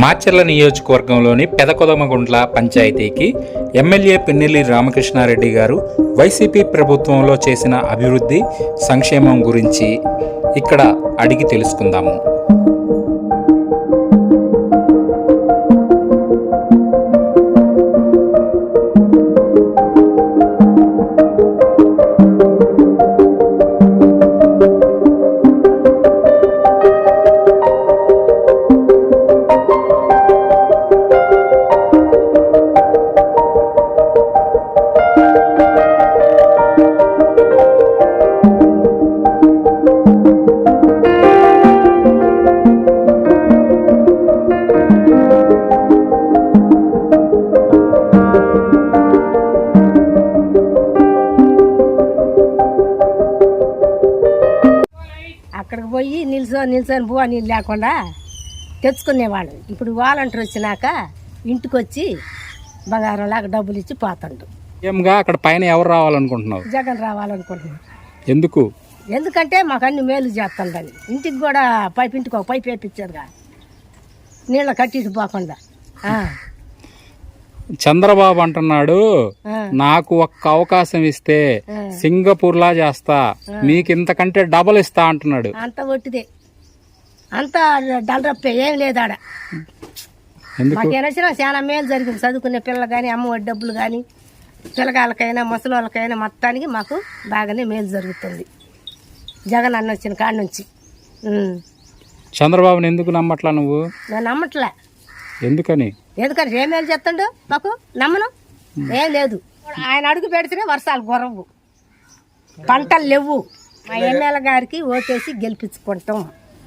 మాచర్ల నియోజకవర్గంలోని పెదకొదమగుండ్ల పంచాయతీకి ఎమ్మెల్యే పిన్నెల్లి రామకృష్ణారెడ్డి గారు వైసీపీ ప్రభుత్వంలో చేసిన అభివృద్ధి సంక్షేమం గురించి ఇక్కడ అడిగి తెలుసుకుందాము. నిల్చొని బువ్వ నీళ్ళు లేకుండా తెచ్చుకునేవాళ్ళు. ఇప్పుడు వాలంటీర్ వచ్చినాక ఇంటికి వచ్చి బంగారం లాగా డబ్బులు ఇచ్చి పోతాడు. ఏంగా అక్కడ పైన ఎవరు రావాలనుకుంటున్నావు జగన్ రావాలనుకుంటున్నాను ఎందుకు? ఎందుకంటే మాకు అన్ని మేలు చేస్తుందని. ఇంటికి కూడా పైపు ఇంటికి ఒక పైపు వేపించారుగా. నీళ్ళ కట్టిసి పోకుండా. చంద్రబాబు అంటున్నాడు నాకు ఒక్క అవకాశం ఇస్తే. సింగపూర్ లా చేస్తా. మీకు ఇంతకంటే డబల్ ఇస్తా అంటున్నాడు. అంత ఒట్టిదే. అంతా డల్రప్పే ఏం లేదు ఆడ మాకేనొచ్చినా చాలా మేలు జరిగింది చదువుకునే పిల్లలు కానీ అమ్మఒడి డబ్బులు కానీ పిల్లగాళ్ళకైనా ముసలి వాళ్ళకైనా మొత్తానికి మాకు బాగానే మేలు జరుగుతుంది. జగన్ అన్న వచ్చిన కాడ నుంచి. చంద్రబాబుని ఎందుకు నమ్మట్లా నువ్వు? నేను నమ్మట్లే. ఎందుకని? ఎందుకంటే ఏ మేలు చెప్తాడు మాకు నమ్మను? ఏం లేదు. ఆయన అడుగు పెడితేనే వర్షాలు గొరవు పంటలు లేవు. మా ఎమ్మెల్యే గారికి ఓటేసి గెలిపించుకుంటాం.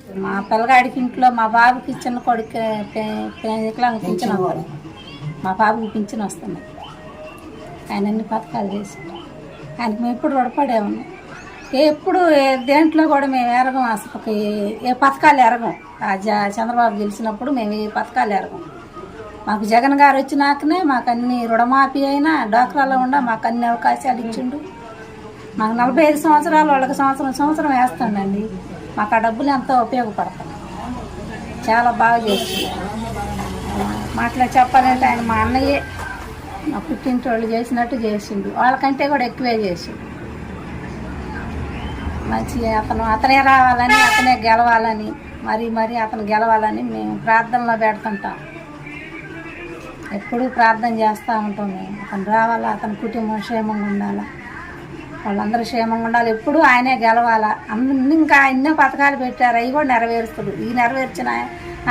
మా పిల్లగాడికి ఇంట్లో మా బాబుకి చిన్న కొడుకు వికలాంగ పింఛన్ వస్తుంది మా బాబుకి పింఛన్ వస్తుంది. ఆయన అన్ని పథకాలు చేసి ఆయనకి మేము ఎప్పుడు రుణపడే ఉన్నాం. ఎప్పుడు దేంట్లో కూడా మేము ఎరగం అసలు ఏ- ఏ పథకాలు ఎరగం. ఆ చంద్రబాబు గెలిచినప్పుడు మేము ఏ పథకాలు ఎరగం. మాకు జగన్ గారు వచ్చినాకనే మాకు అన్ని రుణమాఫీ అయినా డాక్రాలో ఉండా మాకు అన్ని అవకాశాలు ఇచ్చిండు. మాకు నలభై ఐదు సంవత్సరాలు వాళ్ళకి సంవత్సరం సంవత్సరం వేస్తాండండి మాకు ఆ డబ్బులు ఎంతో ఉపయోగపడతాయి. చాలా బాగా చేస్తుంది. మాట్లా చెప్పాలంటే ఆయన మా అన్నయ్యే మా పుట్టింటి వాళ్ళు చేసినట్టు చేసిండు. వాళ్ళకంటే కూడా ఎక్కువే చేసిండు. మంచి అతను అతనే రావాలని అతనే గెలవాలని మరి మరి అతను గెలవాలని మేము ప్రార్థనలో పెడుతుంటాం. ఎప్పుడూ ప్రార్థన చేస్తూ ఉంటాం మేము. అతను రావాలా అతని కుటుంబం క్షేమంగా ఉండాలా. వాళ్ళందరూ క్షేమంగా ఉండాలి. ఎప్పుడూ ఆయనే గెలవాలా. అన్ని ఇంకా ఎన్నో పథకాలు పెట్టారు. అవి కూడా నెరవేరుస్తాడు. ఈ నెరవేర్చిన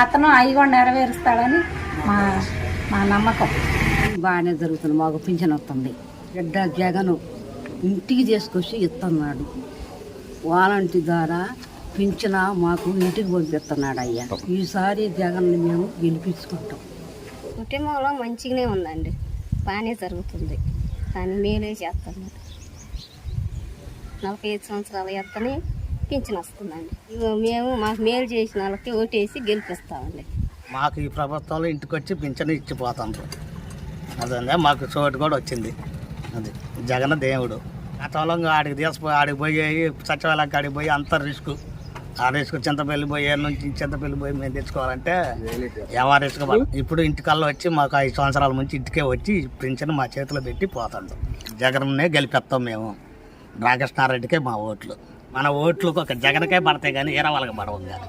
అతను అవి కూడా నెరవేరుస్తాడని మా మా నమ్మకం. బాగానే జరుగుతుంది. మాకు పింఛన్ వస్తుంది. బిడ్డ జగను ఇంటికి తీసుకొచ్చి ఇస్తున్నాడు. వాలంటీ ద్వారా పింఛన మాకు ఇంటికి పంపిస్తున్నాడు అయ్యా. ఈసారి జగన్ని మేము గెలిపించుకుంటాం. కుటుంబంలో మంచిగానే ఉందండి. బాగానే జరుగుతుంది. కానీ మేలే చేస్తున్నారు నలభై ఐదు సంవత్సరాల ఎత్తని పింఛన్ వస్తుందండి. మేము మాకు మేలు చేసిన వాళ్ళకి ఓటేసి గెలిపిస్తామండి. మాకు ఈ ప్రభుత్వంలో ఇంటికి వచ్చి పింఛను ఇచ్చిపోతాండ్రు. అదే మాకు చోటు కూడా వచ్చింది. అది జగన్ దేవుడు. గతంలో ఆడికి తీసుకుపోయి ఆడికి పోయి సచివాలయం ఆడికి పోయి అంత రిస్క్. ఆ రిస్క్ చింతపల్లి పోయే నుంచి చింతపల్లి పోయి మేము తెచ్చుకోవాలంటే ఎవరు రిస్క్ ఇప్పుడు ఇంటికల్లా వచ్చి మాకు ఐదు సంవత్సరాల నుంచి ఇంటికే వచ్చి పింఛను మా చేతిలో పెట్టి పోతాడు జగన్నే గెలిపేస్తాం మేము. రామకృష్ణారెడ్డికే మా ఓట్లు. మన ఓట్లు ఒక జగన్కే పడతాయి కానీ ఏరే వాళ్ళకి పడవు కానీ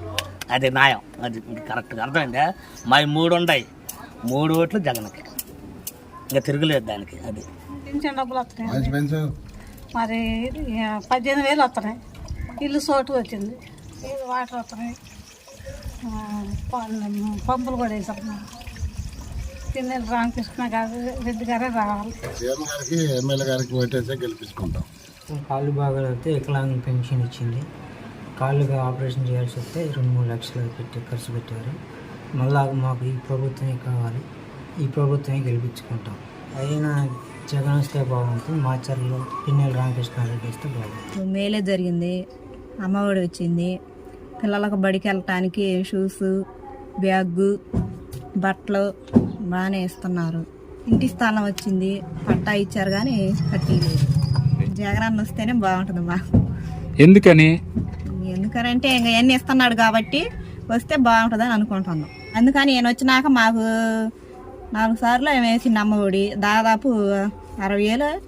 అది న్యాయం. అది కరెక్ట్గా అర్థమైందా? మా మూడు ఉన్నాయి మూడు ఓట్లు జగన్కి. ఇంకా తిరుగులేదు దానికి అది. డబ్బులు వస్తున్నాయి. మరి పద్దెనిమిది వేలు వస్తున్నాయి. ఇల్లు చోటు వచ్చింది. వాటర్ వస్తున్నాయి. పంపులు కూడా వేసుకున్నారు పిన్నెల రామకృష్ణ గారు రెడ్డి గారే రావాలి. సీఎం గారికి ఎమ్మెల్యే గారికి ఓటేసే గెలిపించుకుంటాం. కాళ్ళు బాగాలేకపోతే వికలాంగ పెన్షన్ ఇచ్చింది. కాళ్ళుగా ఆపరేషన్ చేయాల్సి వస్తే రెండు మూడు లక్షలు పెట్టి ఖర్చు పెట్టారు. మళ్ళా మాకు ఈ ప్రభుత్వమే కావాలి. ఈ ప్రభుత్వమే గెలిపించుకుంటాం. అయినా జగన్ వస్తే బాగుంటుంది. మాచర్లో పిన్నెల రామకృష్ణారెడ్డి వస్తే బాగుంటుంది. మేలే జరిగింది. అమ్మఒడి వచ్చింది. పిల్లలకు బడికి వెళ్ళటానికి షూస్ బ్యాగ్ బట్టలు బాగానే ఇస్తున్నారు ఇంటి స్థానం వచ్చింది. పట్టా ఇచ్చారు కానీ కట్టి లేదు జగనన్న వస్తేనే బాగుంటుంది మాకు. ఎందుకని? ఎందుకనంటే ఇంకా ఎన్ని ఇస్తున్నాడు కాబట్టి వస్తే బాగుంటుందని అనుకుంటున్నాం. అందుకని ఈయన వచ్చినాక మాకు నాలుగు సార్లు వేసింది అమ్మఒడి దాదాపు అరవై వేలు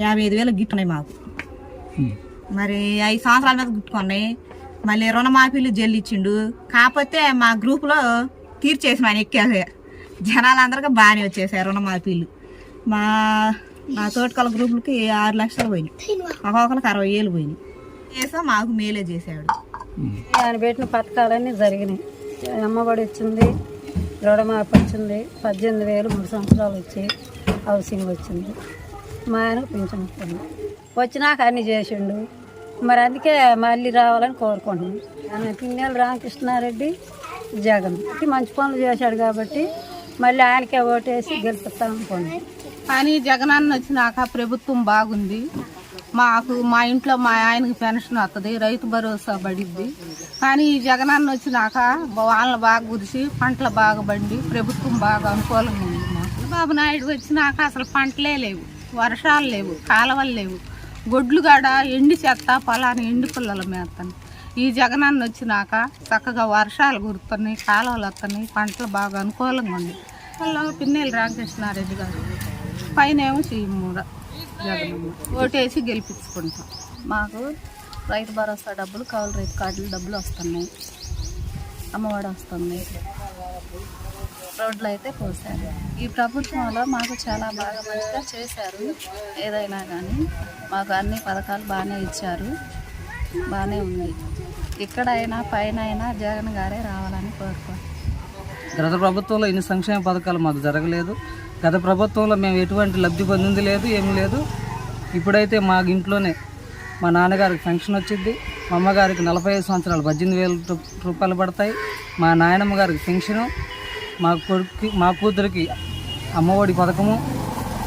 యాభై ఐదు వేలు గిట్టున్నాయి మాకు. మరి ఐదు సంవత్సరాల మీద గుట్టుకున్నాయి. మళ్ళీ రుణమాఫీలు జల్లిచ్చిండు. కాకపోతే మా గ్రూపులో తీర్చేసి ఆయన ఎక్కేసే. జనాలందరికీ బాగానే వచ్చేసాయి రుణమాఫీలు. మా మా తోటకాల గ్రూపులకి ఆరు లక్షలు పోయినాయి. ఒక్కొక్కరికి అరవై ఏళ్ళు పోయినాయి. చేసా మాకు మేలే చేసాడు ఆయన పెట్టిన పథకాలన్నీ జరిగినాయి. అమ్మఒడి వచ్చింది రుణమాఫీ వచ్చింది పద్దెనిమిది వేలు మూడు సంవత్సరాలు వచ్చి హౌసింగ్ వచ్చింది. మా ఆయనకు పింఛన్ వస్తుంది వచ్చినాక అన్ని చేసిండు. మరి అందుకే మళ్ళీ రావాలని కోరుకుంటున్నాను ఆయన పిన్నెల రామకృష్ణారెడ్డి జగన్. మంచి పనులు చేశాడు కాబట్టి మళ్ళీ ఆయనకే ఓటేసి గెలుపుతాం అనుకోండి కానీ జగనన్న వచ్చినాక ప్రభుత్వం బాగుంది. మాకు మా ఇంట్లో మా ఆయనకి పెన్షన్ వస్తుంది రైతు భరోసా పడిద్ది. కానీ ఈ జగనన్న వచ్చినాక వాళ్ళని బాగా కుదిసి పంటలు బాగా పండి ప్రభుత్వం బాగా అనుకూలంగా ఉంది మాకు. బాబు నాయుడు వచ్చినాక అసలు పంటలే లేవు వర్షాలు లేవు కాలువలు లేవు. గొడ్లు కాడ ఎండి చెత్త పొలాన్ని ఎండి పుల్లల మేస్తాను ఈ జగనన్న వచ్చినాక చక్కగా వర్షాలు కురుతున్నాయి కాలువలు వస్తున్నాయి పంటలు బాగా అనుకూలంగా ఉంది వాళ్ళ పిన్నెల రామకృష్ణారెడ్డి గారు. పైన ఏమో సీఎం ఓటేసి గెలిపించుకుంటాం. మాకు రైతు భరోసా డబ్బులు కౌలు రైతు కార్డులు డబ్బులు వస్తున్నాయి. అమ్మఒడి వస్తుంది. రోడ్లు అయితే పోసారు ఈ ప్రభుత్వంలో మాకు చాలా బాగా మంచిగా చేశారు. ఏదైనా కానీ మాకు అన్ని పథకాలు బాగానే ఇచ్చారు. బాగానే ఉంది. ఎక్కడైనా పైన అయినా జగన్ గారే రావాలని కోరుకుంటున్నాం. గత ప్రభుత్వంలో ఇన్ని సంక్షేమ పథకాలు మాకు జరగలేదు. గత ప్రభుత్వంలో మేము ఎటువంటి లబ్ధి పొందింది లేదు ఏమీ లేదు. ఇప్పుడైతే మా ఇంట్లోనే మా నాన్నగారికి పెన్షన్ వచ్చింది. మా అమ్మగారికి నలభై ఐదు సంవత్సరాలు పద్దెనిమిది వేల రూపాయలు పడతాయి. మా నాయనమ్మ గారికి పెన్షను. మా కొడుకు మా కూతురికి అమ్మఒడి పథకము.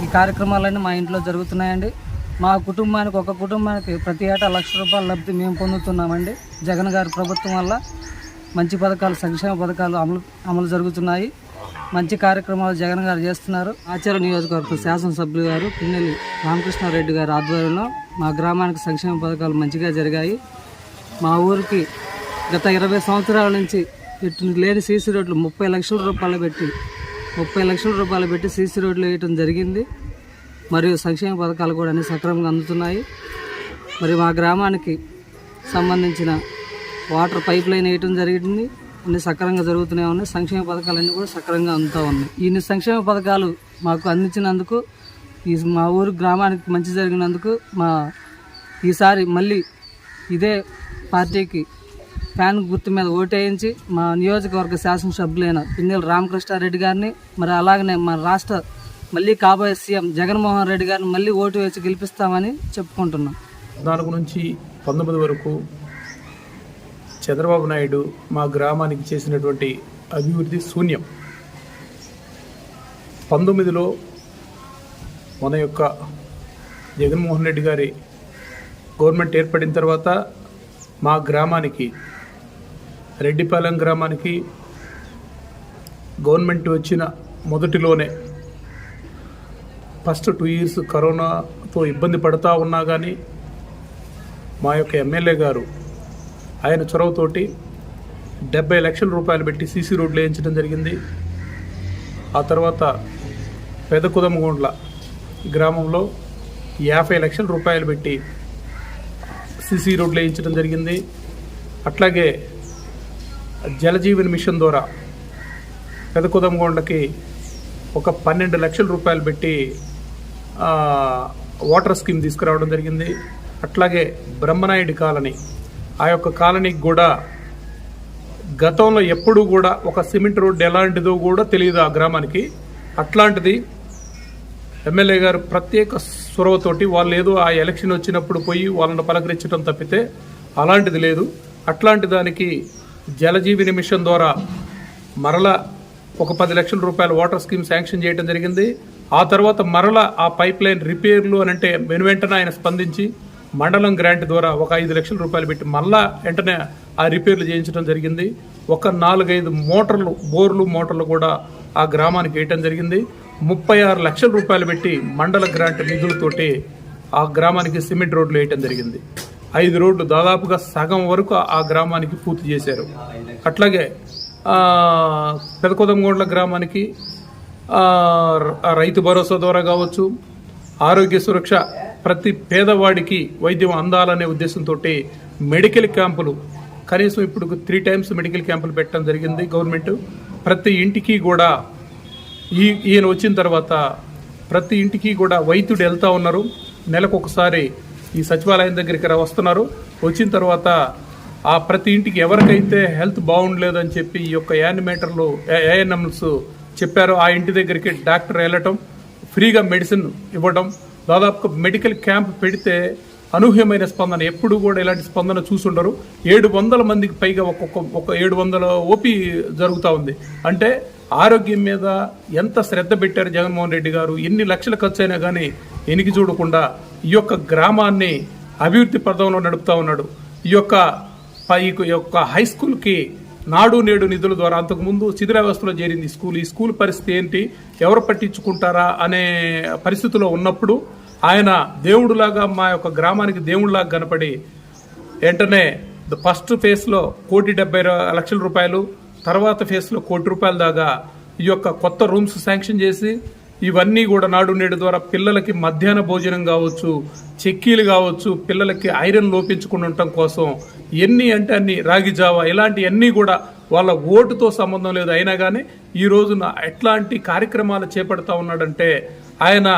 ఈ కార్యక్రమాలన్నీ మా ఇంట్లో జరుగుతున్నాయండి. మా కుటుంబానికి ఒక కుటుంబానికి ప్రతి ఏటా లక్ష రూపాయల లబ్ధి మేము పొందుతున్నామండి. జగన్ గారి ప్రభుత్వం వల్ల మంచి పథకాలు సంక్షేమ పథకాలు అమలు అమలు జరుగుతున్నాయి. మంచి కార్యక్రమాలు జగన్ గారు చేస్తున్నారు. ఆచార్య నియోజకవర్గ శాసనసభ్యులు గారు పిన్నెల్లి రామకృష్ణారెడ్డి గారి ఆధ్వర్యంలో మా గ్రామానికి సంక్షేమ పథకాలు మంచిగా జరిగాయి. మా ఊరికి గత ఇరవై సంవత్సరాల నుంచి ఇటు లేని సీసీ రోడ్లు ముప్పై లక్షల రూపాయలు పెట్టి ముప్పై లక్షల రూపాయలు పెట్టి సీసీ రోడ్లు వేయటం జరిగింది. మరియు సంక్షేమ పథకాలు కూడా అన్ని సక్రమంగా అందుతున్నాయి. మరి మా గ్రామానికి సంబంధించిన వాటర్ పైప్ లైన్ వేయటం జరిగింది. అన్ని సక్రమంగా జరుగుతూనే ఉన్నాయి. సంక్షేమ పథకాలన్నీ కూడా సక్రమంగా అందుతూ ఉన్నాయి. ఇన్ని సంక్షేమ పథకాలు మాకు అందించినందుకు ఈ మా ఊరు గ్రామానికి మంచి జరిగినందుకు మా ఈసారి మళ్ళీ ఇదే పార్టీకి ఫ్యాన్ గుర్తు మీద ఓటేయించి మా నియోజకవర్గ శాసనసభ్యులైన పిన్నెల రామకృష్ణారెడ్డి గారిని మరి అలాగనే మా రాష్ట్ర మళ్ళీ కాబోయే సీఎం జగన్మోహన్ రెడ్డి గారిని మళ్ళీ ఓటు వేసి గెలిపిస్తామని చెప్పుకుంటున్నాం. పద్నాలుగు నుంచి పంతొమ్మిది వరకు చంద్రబాబు నాయుడు మా గ్రామానికి చేసినటువంటి అభివృద్ధి శూన్యం. పంతొమ్మిదిలో మన యొక్క జగన్మోహన్ రెడ్డి గారి గవర్నమెంట్ ఏర్పడిన తర్వాత మా గ్రామానికి రెడ్డిపాలెం గ్రామానికి గవర్నమెంట్ వచ్చిన మొదటిలోనే ఫస్ట్ టూ ఇయర్స్ కరోనాతో ఇబ్బంది పడుతూ ఉన్నా కానీ మా యొక్క ఎమ్మెల్యే గారు ఆయన చొరవతోటి డెబ్బై లక్షల రూపాయలు పెట్టి సీసీ రోడ్లు వేయించడం జరిగింది. ఆ తర్వాత పెదకుదమగొండ్ల గ్రామంలో యాభై లక్షల రూపాయలు పెట్టి సీసీ రోడ్లు వేయించడం జరిగింది. అట్లాగే జలజీవన్ మిషన్ ద్వారా పెదకుదమగొండకి ఒక పన్నెండు లక్షల రూపాయలు పెట్టి వాటర్ స్కీమ్ తీసుకురావడం జరిగింది. అట్లాగే బ్రహ్మనాయుడి కాలనీ ఆ యొక్క కాలనీకి కూడా గతంలో ఎప్పుడూ కూడా ఒక సిమెంట్ రోడ్డు ఎలాంటిదో కూడా తెలియదు ఆ గ్రామానికి. అట్లాంటిది ఎమ్మెల్యే గారు ప్రత్యేక సొరవతోటి వాళ్ళు ఏదో ఆ ఎలక్షన్ వచ్చినప్పుడు పోయి వాళ్ళని పలకరించడం తప్పితే అలాంటిది లేదు. అట్లాంటి దానికి జలజీవిని మిషన్ ద్వారా మరల ఒక పది లక్షల రూపాయల వాటర్ స్కీమ్ శాంక్షన్ చేయడం జరిగింది. ఆ తర్వాత మరల ఆ పైప్ లైన్ రిపేర్లు అని అంటే వెను వెంటనే ఆయన స్పందించి మండలం గ్రాంట్ ద్వారా ఒక ఐదు లక్షల రూపాయలు పెట్టి మళ్ళా వెంటనే ఆ రిపేర్లు చేయించడం జరిగింది. ఒక నాలుగైదు మోటార్లు బోర్లు మోటార్లు కూడా ఆ గ్రామానికి వేయటం జరిగింది. ముప్పై ఆరు లక్షల రూపాయలు పెట్టి మండల గ్రాంట్ నిధులతోటి ఆ గ్రామానికి సిమెంట్ రోడ్లు వేయటం జరిగింది. ఐదు రోడ్లు దాదాపుగా సగం వరకు ఆ గ్రామానికి పూర్తి చేశారు. అట్లాగే ఆ, పెదకొదంగోడ్ల గ్రామానికి ఆ, రైతు భరోసా ద్వారా కావచ్చు ఆరోగ్య సురక్ష ప్రతి పేదవాడికి వైద్యం అందాలనే ఉద్దేశంతో మెడికల్ క్యాంపులు కనీసం ఇప్పుడు త్రీ టైమ్స్ మెడికల్ క్యాంపులు పెట్టడం జరిగింది గవర్నమెంట్. ప్రతి ఇంటికి కూడా ఈ ఈయన వచ్చిన తర్వాత ప్రతి ఇంటికి కూడా వైద్యుడు వెళ్తూ ఉన్నారు. నెలకు ఒకసారి ఈ సచివాలయం దగ్గరికి రా- వస్తున్నారు. వచ్చిన తర్వాత ఆ ప్రతి ఇంటికి ఎవరికైతే హెల్త్ బాగుండలేదని చెప్పి ఈ యొక్క యానిమేటర్లు ఏఎన్ఎంస్ చెప్పారో ఆ ఇంటి దగ్గరికి డాక్టర్ వెళ్ళటం ఫ్రీగా మెడిసిన్ ఇవ్వడం దాదాపు మెడికల్ క్యాంప్ పెడితే అనూహ్యమైన స్పందన. ఎప్పుడు కూడా ఇలాంటి స్పందన చూసుండరు. ఏడు వందల మందికి పైగా ఒక్కొక్క ఒక ఏడు వందల ఓపీ జరుగుతూ ఉంది. అంటే ఆరోగ్యం మీద ఎంత శ్రద్ధ పెట్టారు జగన్మోహన్ రెడ్డి గారు? ఎన్ని లక్షలు ఖర్చు అయినా కానీ ఎనికి చూడకుండా ఈ యొక్క గ్రామాన్ని అభివృద్ధి పదంలో నడుపుతా ఉన్నాడు. ఈ యొక్క ఈ యొక్క హై స్కూల్కి నాడు నేడు నిధుల ద్వారా అంతకుముందు శిథిరావస్థలో చేరింది స్కూల్. ఈ స్కూల్ పరిస్థితి ఏంటి? ఎవరు పట్టించుకుంటారా అనే పరిస్థితిలో ఉన్నప్పుడు ఆయన దేవుడులాగా మా యొక్క గ్రామానికి దేవుడిలాగా కనపడి వెంటనే ద ఫస్ట్ ఫేజ్లో కోటి డెబ్బై లక్షల రూపాయలు తర్వాత ఫేజ్లో కోటి రూపాయల దాకా ఈ యొక్క కొత్త రూమ్స్ శాంక్షన్ చేసి ఇవన్నీ కూడా నాడు నేడు ద్వారా పిల్లలకి మధ్యాహ్న భోజనం కావచ్చు చెక్కీలు కావచ్చు పిల్లలకి ఐరన్ లోపించకుండా ఉండటం కోసం ఎన్ని అంటే అన్ని రాగి జావా ఇలాంటివన్నీ కూడా వాళ్ళ ఓటుతో సంబంధం లేదు. అయినా కానీ ఈ రోజున ఎట్లాంటి కార్యక్రమాలు చేపడతా ఉన్నాడంటే ఆయన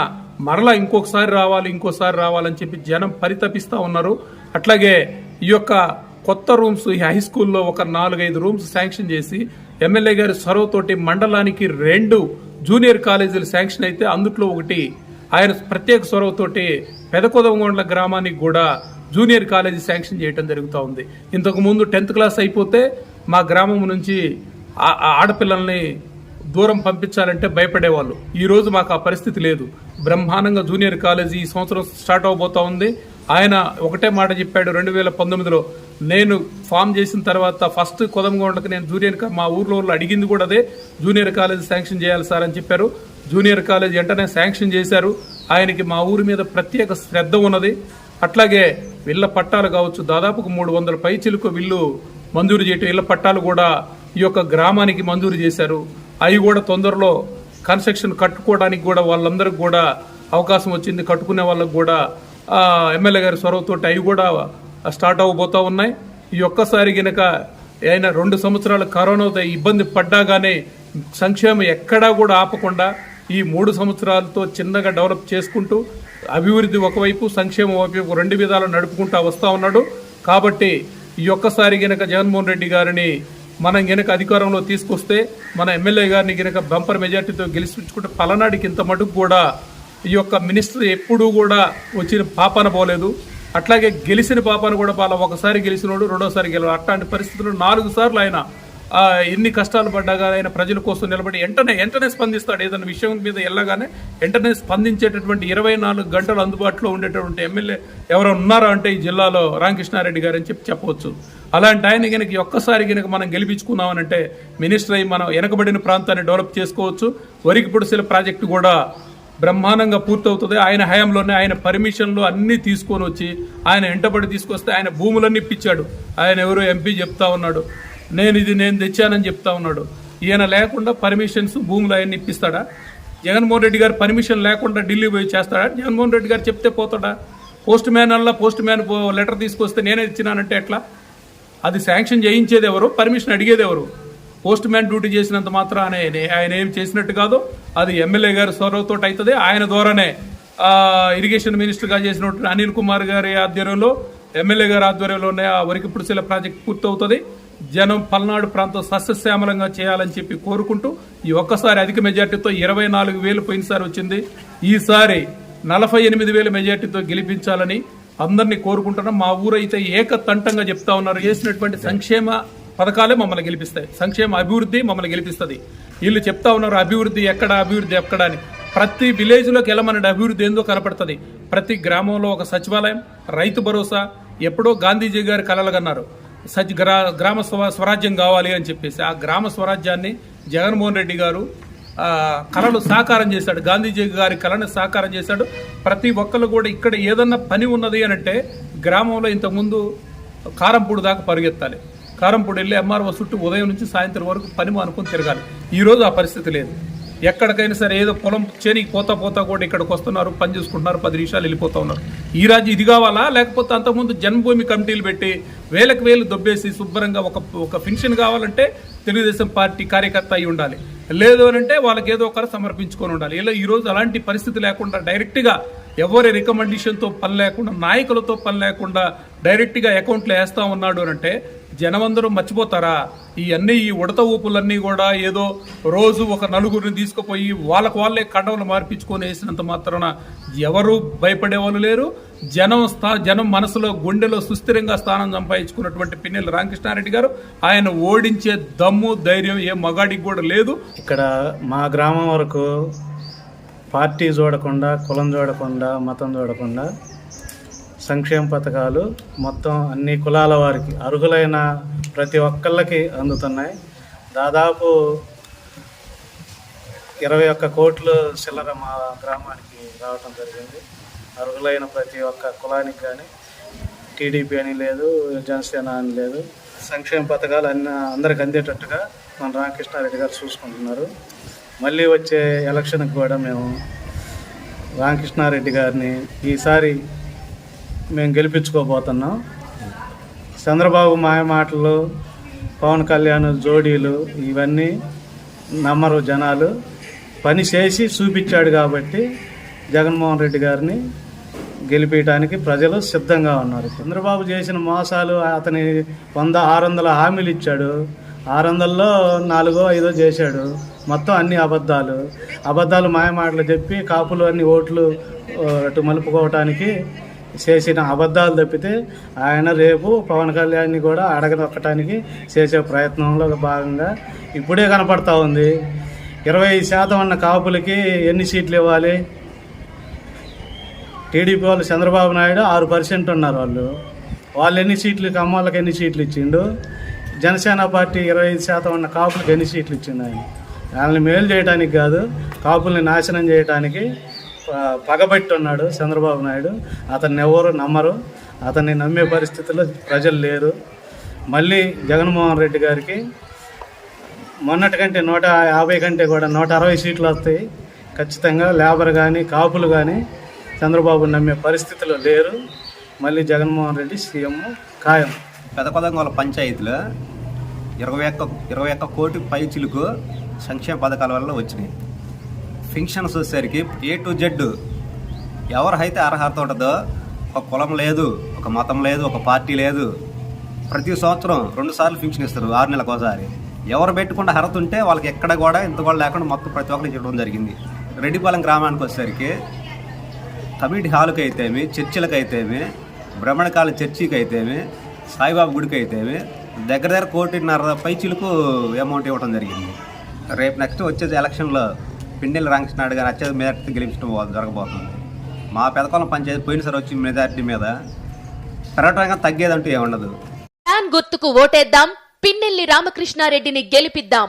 మరలా ఇంకొకసారి రావాలి ఇంకోసారి రావాలని చెప్పి జనం పరితపిస్తా ఉన్నారు. అట్లాగే ఈ యొక్క కొత్త రూమ్స్ ఈ హై స్కూల్లో ఒక నాలుగైదు రూమ్స్ శాంక్షన్ చేసి ఎమ్మెల్యే గారి చొరవతోటి మండలానికి రెండు జూనియర్ కాలేజీలు శాంక్షన్ అయితే అందుట్లో ఒకటి ఆయన ప్రత్యేక చొరవతోటి పెదకొదవగొండ్ల గ్రామానికి కూడా జూనియర్ కాలేజీ శాంక్షన్ చేయడం జరుగుతూ ఉంది. ఇంతకు ముందు టెన్త్ క్లాస్ అయిపోతే మా గ్రామం నుంచి ఆ- ఆడపిల్లల్ని దూరం పంపించాలంటే భయపడేవాళ్ళు. ఈ రోజు మాకు ఆ పరిస్థితి లేదు. బ్రహ్మాండంగా జూనియర్ కాలేజీ ఈ సంవత్సరం స్టార్ట్ అవబోతూ ఉంది. ఆయన ఒకటే మాట చెప్పాడు రెండు వేల పంతొమ్మిదిలో నేను ఫామ్ చేసిన తర్వాత ఫస్ట్ కొదంగొండకు నేను జూనియర్ మా ఊర్లో అడిగింది కూడా అదే జూనియర్ కాలేజ్ శాంక్షన్ చేయాలి సార్ అని చెప్పారు. జూనియర్ కాలేజ్ వెంటనే శాంక్షన్ చేశారు. ఆయనకి మా ఊరి మీద ప్రత్యేక శ్రద్ధ ఉన్నది. అట్లాగే ఇళ్ళ పట్టాలు కావచ్చు దాదాపుకు మూడు వందల పై చిలుకు విల్లు మంజూరు చేయటం ఇళ్ళ పట్టాలు కూడా ఈ యొక్క గ్రామానికి మంజూరు చేశారు. అవి కూడా తొందరలో కన్స్ట్రక్షన్ కట్టుకోవడానికి కూడా వాళ్ళందరికి కూడా అవకాశం వచ్చింది. కట్టుకునే వాళ్ళకు కూడా ఎమ్మెల్యే గారి చొరవతో అవి కూడా స్టార్ట్ అవ్వబోతూ ఉన్నాయి. ఈ ఒక్కసారి గనక ఆయన రెండు సంవత్సరాలు కరోనాతో ఇబ్బంది పడ్డాగానే సంక్షేమం ఎక్కడా కూడా ఆపకుండా ఈ మూడు సంవత్సరాలతో చిన్నగా డెవలప్ చేసుకుంటూ అభివృద్ధి ఒకవైపు సంక్షేమం ఒకవైపు రెండు విధాలు నడుపుకుంటూ వస్తూ ఉన్నాడు. కాబట్టి ఈ ఒక్కసారి గనక జగన్మోహన్ రెడ్డి గారిని మనం గనక అధికారంలో తీసుకొస్తే మన ఎమ్మెల్యే గారిని గనక బంపర్ మెజార్టీతో గెలిపించుకుంటే పలనాడికి ఇంత మటుకు కూడా ఈ యొక్క మినిస్టర్ ఎప్పుడూ కూడా వచ్చిన పాపాన పోలేదు. అట్లాగే గెలిచిన పాపాను కూడా పాల ఒకసారి గెలిచినోడు రెండోసారి గెలవ అట్లాంటి పరిస్థితుల్లో నాలుగు సార్లు ఆయన ఎన్ని కష్టాలు పడ్డాగా ఆయన ప్రజల కోసం నిలబడి వెంటనే వెంటనే స్పందిస్తాడు. ఏదైనా విషయం మీద వెళ్ళగానే వెంటనే స్పందించేటటువంటి ఇరవై నాలుగు గంటలు అందుబాటులో ఉండేటటువంటి ఎమ్మెల్యే ఎవరో ఉన్నారా అంటే ఈ జిల్లాలో రామకృష్ణారెడ్డి గారు అని చెప్పి చెప్పవచ్చు. అలాంటి ఆయన కనుక ఒక్కసారి కనుక మనం గెలిపించుకున్నామనంటే మినిస్టర్ అయి మనం వెనకబడిన ప్రాంతాన్ని డెవలప్ చేసుకోవచ్చు. వరికి పొడిసెల ప్రాజెక్టు కూడా బ్రహ్మాండంగా పూర్తవుతుంది. ఆయన హయాంలోనే ఆయన పర్మిషన్లు అన్నీ తీసుకొని వచ్చి ఆయన వెంటబడి తీసుకొస్తే ఆయన భూములన్నీ ఇప్పించాడు. ఆయన ఎవరో ఎంపీ చెప్తా ఉన్నాడు. నేను ఇది నేను తెచ్చానని చెప్తా ఉన్నాడు. ఈయన లేకుండా పర్మిషన్స్ భూములు ఆయన ఇప్పిస్తాడా? జగన్మోహన్ రెడ్డి గారు పర్మిషన్ లేకుండా ఢిల్లీ పోయి చేస్తాడా? జగన్మోహన్ రెడ్డి గారు చెప్తే పోతాడా? పోస్ట్ మ్యాన్ అలా పోస్ట్ మ్యాన్ లెటర్ తీసుకొస్తే నేనే ఇచ్చినానంటే ఎట్లా? అది శాంక్షన్ చేయించేది ఎవరు? పర్మిషన్ అడిగేది ఎవరు? పోస్ట్ మ్యాన్ డ్యూటీ చేసినంత మాత్రం ఆయన ఆయన ఏం చేసినట్టు కాదు అది ఎమ్మెల్యే గారి సొరవతో అవుతుంది ఆయన ద్వారానే ఇరిగేషన్ మినిస్టర్గా చేసినటువంటి అనిల్ కుమార్ గారి ఆధ్వర్యంలో ఎమ్మెల్యే గారి ఆధ్వర్యంలోనే ఆ వరికి పుడిసెల ప్రాజెక్ట్ పూర్తవుతుంది. జనం పల్నాడు ప్రాంతం సస్యశ్యామలంగా చేయాలని చెప్పి కోరుకుంటూ ఈ ఒక్కసారి అధిక మెజార్టీతో ఇరవై నాలుగు వేలు పోయినసారి వచ్చింది. ఈసారి నలభై ఎనిమిది వేల మెజార్టీతో గెలిపించాలని అందరినీ కోరుకుంటున్నాం. మా ఊరైతే ఏకతంటంగా చెప్తా ఉన్నారు. చేసినటువంటి సంక్షేమ పథకాలే మమ్మల్ని గెలిపిస్తాయి. సంక్షేమ అభివృద్ధి మమ్మల్ని గెలిపిస్తుంది. వీళ్ళు చెప్తా ఉన్నారు అభివృద్ధి ఎక్కడ అభివృద్ధి ఎక్కడ అని. ప్రతి విలేజ్లోకి వెళ్ళమని అభివృద్ధి ఏందో కనపడుతుంది? ప్రతి గ్రామంలో ఒక సచివాలయం రైతు భరోసా ఎప్పుడో గాంధీజీ గారు కలలుగన్నారు సచ్ గ్రా గ్రామ స్వ స్వరాజ్యం కావాలి అని చెప్పేసి ఆ గ్రామ స్వరాజ్యాన్ని జగన్మోహన్ రెడ్డి గారు కళలు సాకారం చేశాడు. గాంధీజీ గారి కళను సాకారం చేశాడు. ప్రతి ఒక్కరు కూడా ఇక్కడ ఏదన్నా పని ఉన్నది అని అంటే గ్రామంలో ఇంతకుముందు కారంపూడి దాకా పరిగెత్తాలి. కారంపూడి వెళ్ళి ఎంఆర్ఓ చుట్టూ ఉదయం నుంచి సాయంత్రం వరకు పని మానుకొని తిరగాలి. ఈరోజు ఆ పరిస్థితి లేదు. ఎక్కడికైనా సరే ఏదో పొలం చేనికి పోతా పోతా కూడా ఇక్కడికి వస్తున్నారు పని చేసుకుంటున్నారు పది నిమిషాలు వెళ్ళిపోతా ఉన్నారు. ఈ రాజు ఇది కావాలా? లేకపోతే అంతకుముందు జన్మభూమి కమిటీలు పెట్టి వేలకు వేలు దొబ్బేసి శుభ్రంగా ఒక ఒక పెన్షన్ కావాలంటే తెలుగుదేశం పార్టీ కార్యకర్త అయి ఉండాలి. లేదు అని అంటే వాళ్ళకి ఏదో ఒకరు సమర్పించుకొని ఉండాలి. ఇలా ఈ రోజు అలాంటి పరిస్థితి లేకుండా డైరెక్ట్గా ఎవరి రికమెండేషన్తో పని లేకుండా నాయకులతో పని లేకుండా డైరెక్ట్గా అకౌంట్లో వేస్తా ఉన్నాడు అని అంటే జనమందరూ మర్చిపోతారా? ఈ అన్ని ఈ ఉడత ఊపులన్నీ కూడా ఏదో రోజు ఒక నలుగురిని తీసుకుపోయి వాళ్ళకు వాళ్ళే కండవలు మార్పించుకొని వేసినంత మాత్రాన ఎవరు భయపడే వాళ్ళు లేరు. జనం స్థా జనం మనసులో గుండెలో సుస్థిరంగా స్థానం సంపాదించుకున్నటువంటి పిన్నెల రామకృష్ణారెడ్డి గారు ఆయన ఓడించే దమ్ము ధైర్యం ఏ మగాడికి కూడా లేదు. ఇక్కడ మా గ్రామం వరకు పార్టీ చూడకుండా కులం చూడకుండా మతం చూడకుండా సంక్షేమ పథకాలు మొత్తం అన్ని కులాల వారికి అర్హులైన ప్రతి ఒక్కళ్ళకి అందుతున్నాయి. దాదాపు ఇరవై ఒక్క కోట్లు చిల్లర మా గ్రామానికి రావటం జరిగింది. అర్హులైన ప్రతి ఒక్క కులానికి కానీ టీడీపీ అని లేదు జనసేన అని లేదు సంక్షేమ పథకాలు అన్ని అందరికి అందేటట్టుగా మన రామకృష్ణారెడ్డి గారు చూసుకుంటున్నారు. మళ్ళీ వచ్చే ఎలక్షన్కి కూడా మేము రామకృష్ణారెడ్డి గారిని ఈసారి మేము గెలిపించుకోబోతున్నాం. చంద్రబాబు మాయ మాటలు పవన్ కళ్యాణ్ జోడీలు ఇవన్నీ నమ్మరు జనాలు. పని చేసి చూపించాడు కాబట్టి జగన్మోహన్ రెడ్డి గారిని గెలిపించడానికి ప్రజలు సిద్ధంగా ఉన్నారు. చంద్రబాబు చేసిన మోసాలు అతని వంద ఆరు వందల హామీలు ఇచ్చాడు. ఆరు వందల్లో నాలుగో ఐదో చేశాడు. మొత్తం అన్ని అబద్ధాలు. అబద్ధాలు మాయమాటలు చెప్పి కాపులు అన్ని ఓట్లు అటు మలుపుకోవటానికి చేసిన అబద్ధాలు తప్పితే ఆయన రేపు పవన్ కళ్యాణ్ని కూడా అడగదొక్కటానికి చేసే ప్రయత్నంలో భాగంగా ఇప్పుడే కనపడతా ఉంది. ఇరవై శాతం ఉన్న కాపులకి ఎన్ని సీట్లు ఇవ్వాలి? టీడీపీ వాళ్ళు చంద్రబాబు నాయుడు ఆరు పర్సెంట్ ఉన్నారు వాళ్ళు. వాళ్ళు ఎన్ని సీట్లు కమ్మాళ్ళకి ఎన్ని సీట్లు ఇచ్చిండు? జనసేన పార్టీ ఇరవై ఐదు శాతం ఉన్న కాపులకు ఎన్ని సీట్లు ఇచ్చిండు ఆయన? వాళ్ళని మేలు చేయడానికి కాదు కాపుల్ని నాశనం చేయడానికి పగబెట్టున్నాడు ఉన్నాడు చంద్రబాబు నాయుడు. అతన్ని ఎవరు నమ్మరు. అతన్ని నమ్మే పరిస్థితుల్లో ప్రజలు లేరు. మళ్ళీ జగన్మోహన్ రెడ్డి గారికి మొన్నటి కంటే నూట యాభై కంటే కూడా నూట అరవై సీట్లు వస్తాయి. ఖచ్చితంగా లేబర్ కానీ కాపులు కానీ చంద్రబాబు నమ్మే పరిస్థితిలో లేరు. మళ్ళీ జగన్మోహన్ రెడ్డి సీఎం ఖాయం. పెదకొదంగోల పంచాయతీలో ఇరవై ఒక్క ఇరవై ఒక్క కోటి పై చిలుకు సంక్షేమ పథకాల వల్ల వచ్చినాయి. ఫింక్షన్స్ వచ్చేసరికి ఏ టు జెడ్ ఎవరైతే అర్హత ఉంటుందో ఒక కులం లేదు ఒక మతం లేదు ఒక పార్టీ లేదు ప్రతి సంవత్సరం రెండు సార్లు ఫింక్షన్ ఇస్తారు ఆరు నెలలకు ఒకసారి. ఎవరు పెట్టుకుంటే అర్హత ఉంటే వాళ్ళకి ఎక్కడ కూడా ఇంత కూడా లేకుండా మొత్తం ప్రతి ఒక్కరికి చెప్పడం జరిగింది. రెడ్డిపాలెం గ్రామానికి వచ్చేసరికి కమ్యూనిటీ హాల్కి అయితేమి చర్చిలకు అయితేమి బ్రహ్మణకాల చర్చికి అయితేమి సాయిబాబా గుడికి అయితేమి దగ్గర దగ్గర కోటిన్నర పైచీలకు అమౌంట్ ఇవ్వడం జరిగింది. రేపు నెక్స్ట్ వచ్చేది ఎలక్షన్లో పిండిల్ రామకృష్ణాడు గారు అత్యధిక మెజార్టీ గెలిపించడం జరగబోతుంది. మా పెదకొలం పంచాయతీ పోయినసారి వచ్చిన మెజార్టీ మీద పెరగటంగా తగ్గేదంటూ ఏముండదు. ఫ్యాన్ గుర్తుకు ఓటేద్దాం పిన్నెల్లి రామకృష్ణారెడ్డిని గెలిపిద్దాం.